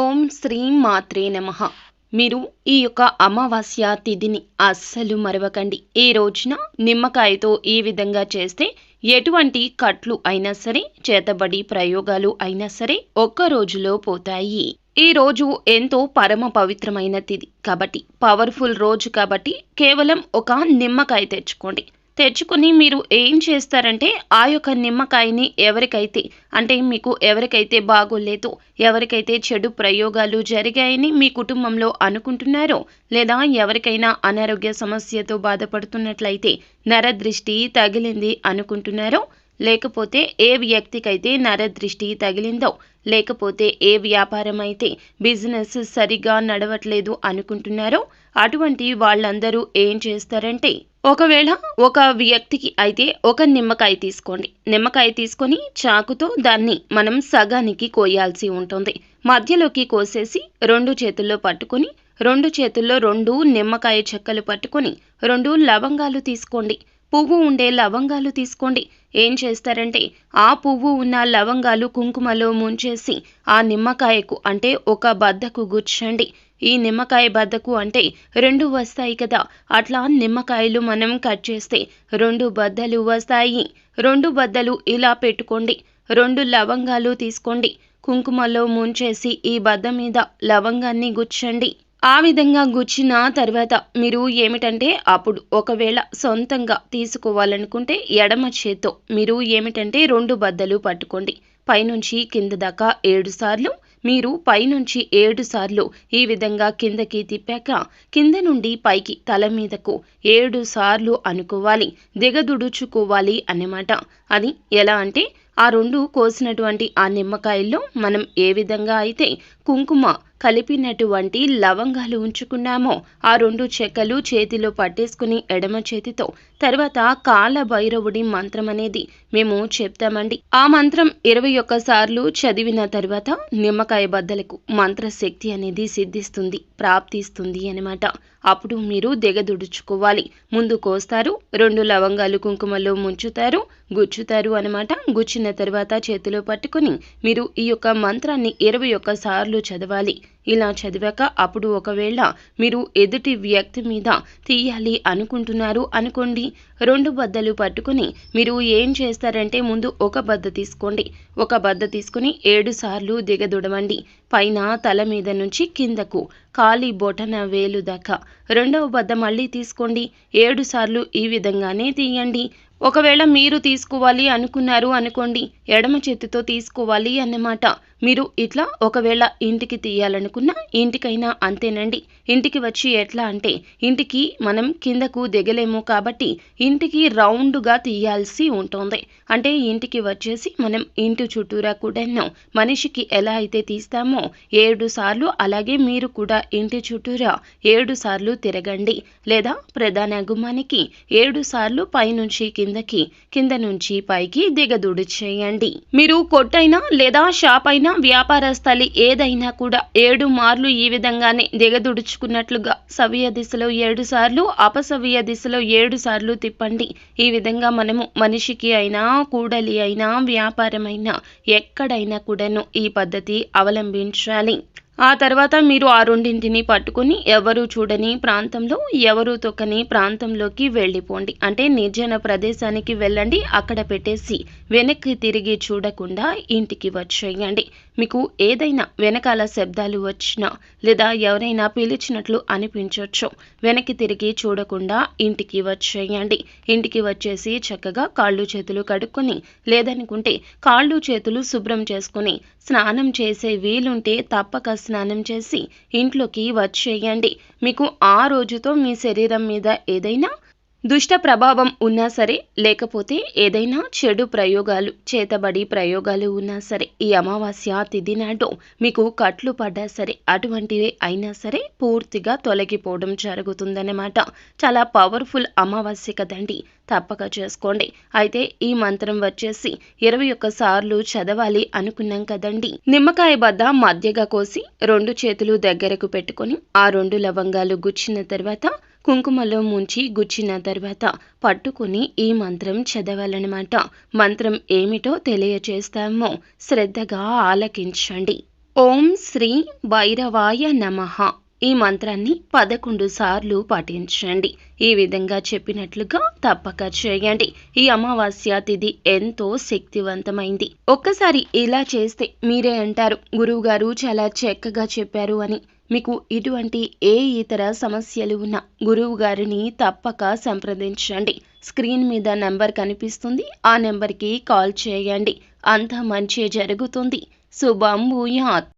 ఓం శ్రీ మాత్రే నమ. మీరు ఈ యొక్క అమావాస్య తిథిని అస్సలు మరవకండి. ఈ రోజున నిమ్మకాయతో ఈ విధంగా చేస్తే ఎటువంటి కట్లు అయినా సరే చేతబడి ప్రయోగాలు అయినా సరే ఒక్క రోజులో పోతాయి. ఈ రోజు ఎంతో పరమ పవిత్రమైన తిథి కాబట్టి పవర్ఫుల్ రోజు కాబట్టి కేవలం ఒక నిమ్మకాయ తెచ్చుకోండి. తెచ్చుకొని మీరు ఏం చేస్తారంటే ఆ యొక్క నిమ్మకాయని ఎవరికైతే అంటే మీకు ఎవరికైతే బాగోలేదో ఎవరికైతే చెడు ప్రయోగాలు జరిగాయని మీ కుటుంబంలో అనుకుంటున్నారో లేదా ఎవరికైనా అనారోగ్య సమస్యతో బాధపడుతున్నట్లయితే నరదృష్టి తగిలింది అనుకుంటున్నారో లేకపోతే ఏ వ్యక్తికైతే నరదృష్టి తగిలిందో లేకపోతే ఏ వ్యాపారం అయితే బిజినెస్ సరిగా నడవట్లేదు అనుకుంటున్నారో అటువంటి వాళ్ళందరూ ఏం చేస్తారంటే ఒకవేళ ఒక వ్యక్తికి అయితే ఒక నిమ్మకాయ తీసుకోండి. నిమ్మకాయ తీసుకొని చాకుతో దాన్ని మనం సగానికి కోయాల్సి ఉంటుంది. మధ్యలోకి కోసేసి రెండు చేతుల్లో పట్టుకొని రెండు చేతుల్లో రెండు నిమ్మకాయ చెక్కలు పట్టుకొని రెండు లవంగాలు తీసుకోండి. పువ్వు ఉండే లవంగాలు తీసుకోండి. ఏం చేస్తారంటే ఆ పువ్వు ఉన్న లవంగాలు కుంకుమలో ముంచేసి ఆ నిమ్మకాయకు అంటే ఒక బద్దకు గుచ్చండి ఈ నిమ్మకాయ బద్దకు అంటే రెండు వస్తాయి కదా. అట్లా నిమ్మకాయలు మనం కట్ చేస్తే రెండు బద్దలు వస్తాయి. రెండు బద్దలు ఇలా పెట్టుకోండి. రెండు లవంగాలు తీసుకోండి. కుంకుమలో ముంచేసి ఈ బద్ద మీద లవంగాన్ని గుచ్చండి ఆ విధంగా గుచ్చిన తర్వాత మీరు ఏమిటంటే అప్పుడు ఒకవేళ సొంతంగా తీసుకోవాలనుకుంటే ఎడమ చేత్తో మీరు ఏమిటంటే రెండు బద్దలు పట్టుకోండి. పైనుంచి కింద దాకా ఏడు సార్లు మీరు పైనుంచి ఏడు సార్లు ఈ విధంగా కిందకి తిప్పాక కింద నుండి పైకి తల మీదకు ఏడు సార్లు అనుకోవాలి దిగదుడుచుకోవాలి అన్నమాట. అది ఎలా అంటే ఆ రెండు కోసినటువంటి ఆ నిమ్మకాయల్లో మనం ఏ విధంగా అయితే కుంకుమ కలిపినటువంటి లవంగాలు ఉంచుకున్నామో. ఆ రెండు చెక్కలు చేతిలో పట్టేసుకుని ఎడమ చేతితో తర్వాత కాల భైరవుడి మంత్రం అనేది మేము చెప్తామండి. ఆ మంత్రం ఇరవై ఒక్కసార్లు చదివిన తర్వాత నిమ్మకాయ బద్దలకు మంత్రశక్తి అనేది సిద్ధిస్తుంది ప్రాప్తిస్తుంది అనమాట అప్పుడు మీరు దిగదుడుచుకోవాలి. ముందు కోస్తారు రెండు లవంగాలు కుంకుమలో ముంచుతారు గుచ్చుతారు అనమాట గుచ్చిన తర్వాత చేతిలో పట్టుకుని మీరు ఈ యొక్క మంత్రాన్ని ఇరవై ఒక్క సార్లు చదవాలి. ఇలా చదివాక అప్పుడు ఒకవేళ మీరు ఎదుటి వ్యక్తి మీద తీయాలి అనుకుంటున్నారు అనుకోండి రెండు బద్దలు పట్టుకుని మీరు ఏం చేస్తారంటే ముందు ఒక బద్ద తీసుకోండి. ఒక బద్ద తీసుకుని ఏడు సార్లు దిగదుడవండి. పైన తల మీద నుంచి కిందకు ఖాళీ బొటన వేలు దాకా. రెండవ బద్ద మళ్ళీ తీసుకోండి. ఏడు సార్లు ఈ విధంగానే తీయండి. ఒకవేళ మీరు తీసుకోవాలి అనుకున్నారు అనుకోండి ఎడమ చేతితో తీసుకోవాలి అన్నమాట. మీరు ఇట్లా ఒకవేళ ఇంటికి తీయాలనుకున్నా ఇంటికైనా అంతేనండి. ఇంటికి వచ్చి ఎట్లా అంటే ఇంటికి మనం కిందకు దిగలేము కాబట్టి ఇంటికి రౌండ్గా తీయాల్సి ఉంటుంది. అంటే ఇంటికి వచ్చేసి మనం ఇంటి చుట్టూరా కూడా మనిషికి ఎలా అయితే తీస్తామో ఏడు సార్లు అలాగే మీరు కూడా ఇంటి చుట్టూరా ఏడు సార్లు తిరగండి. లేదా ప్రధాన గుమ్మానికి ఏడు సార్లు పైనుంచి కిందకి కింద నుంచి పైకి దిగదూడు చేయండి. మీరు కొట్టైనా లేదా షాప్ అయినా వ్యాపార స్థలి ఏదైనా కూడా ఏడు మార్లు ఈ విధంగానే దిగదుడుచుకున్నట్లుగా సవ్య దిశలో ఏడు సార్లు అపసవ్య దిశలో ఏడు సార్లు తిప్పండి. ఈ విధంగా మనము మనిషికి అయినా కూడలి అయినా వ్యాపారమైనా ఎక్కడైనా కూడాను ఈ పద్ధతి అవలంబించాలి. ఆ తర్వాత మీరు ఆ రెండింటిని పట్టుకుని ఎవరు చూడని ప్రాంతంలో ఎవరు తొక్కని ప్రాంతంలోకి వెళ్ళిపోండి. అంటే నిర్జన ప్రదేశానికి వెళ్ళండి అక్కడ పెట్టేసి వెనక్కి తిరిగి చూడకుండా ఇంటికి వచ్చేయండి. మీకు ఏదైనా వెనకాల శబ్దాలు వచ్చినా లేదా ఎవరైనా పిలిచినట్లు అనిపించవచ్చు వెనక్కి తిరిగి చూడకుండా ఇంటికి వచ్చేయండి. ఇంటికి వచ్చేసి చక్కగా కాళ్ళు చేతులు కడుక్కొని లేదనుకుంటే కాళ్ళు చేతులు శుభ్రం చేసుకుని స్నానం చేసే వీలుంటే తప్పక స్నానం చేసి ఇంట్లోకి వచ్చేయండి. మీకు ఆ రోజుతో మీ శరీరం మీద ఏదైనా దుష్ట ప్రభావం ఉన్నా సరే లేకపోతే ఏదైనా చెడు ప్రయోగాలు చేతబడి ప్రయోగాలు ఉన్నా సరే ఈ అమావాస్య తిథి నాడు మీకు కట్లు పడ్డా సరే అటువంటివి అయినా సరే పూర్తిగా తొలగిపోవడం జరుగుతుందన్నమాట. చాలా పవర్ఫుల్ అమావాస్య కదండి. తప్పక చేసుకోండి. అయితే ఈ మంత్రం వచ్చేసి ఇరవై ఒక్క సార్లు చదవాలి అనుకున్నాం కదండి. నిమ్మకాయ బద్ద మధ్యగా కోసి రెండు చేతులు దగ్గరకు పెట్టుకొని ఆ రెండు లవంగాలు గుచ్చిన తర్వాత కుంకుమలో ముంచి గుచ్చిన తర్వాత పట్టుకుని ఈ మంత్రం చదవాలన్నమాట. మంత్రం ఏమిటో తెలియచేస్తామో. శ్రద్ధగా ఆలకించండి. ఓం శ్రీ భైరవాయ నమః. ఈ మంత్రాన్ని పదకొండు సార్లు పఠించండి. ఈ విధంగా చెప్పినట్లుగా తప్పక చేయండి. ఈ అమావాస్య తిథి ఎంతో శక్తివంతమైంది. ఒక్కసారి ఇలా చేస్తే మీరే అంటారు గురువుగారు చాలా చక్కగా చెప్పారు అని. మీకు ఇటువంటి ఏ ఇతర సమస్యలు ఉన్నా గురువు గారిని తప్పక సంప్రదించండి. స్క్రీన్ మీద నెంబర్ కనిపిస్తుంది. ఆ నెంబర్కి కాల్ చేయండి. అంత మంచి జరుగుతుంది. శుభం భూయాత్.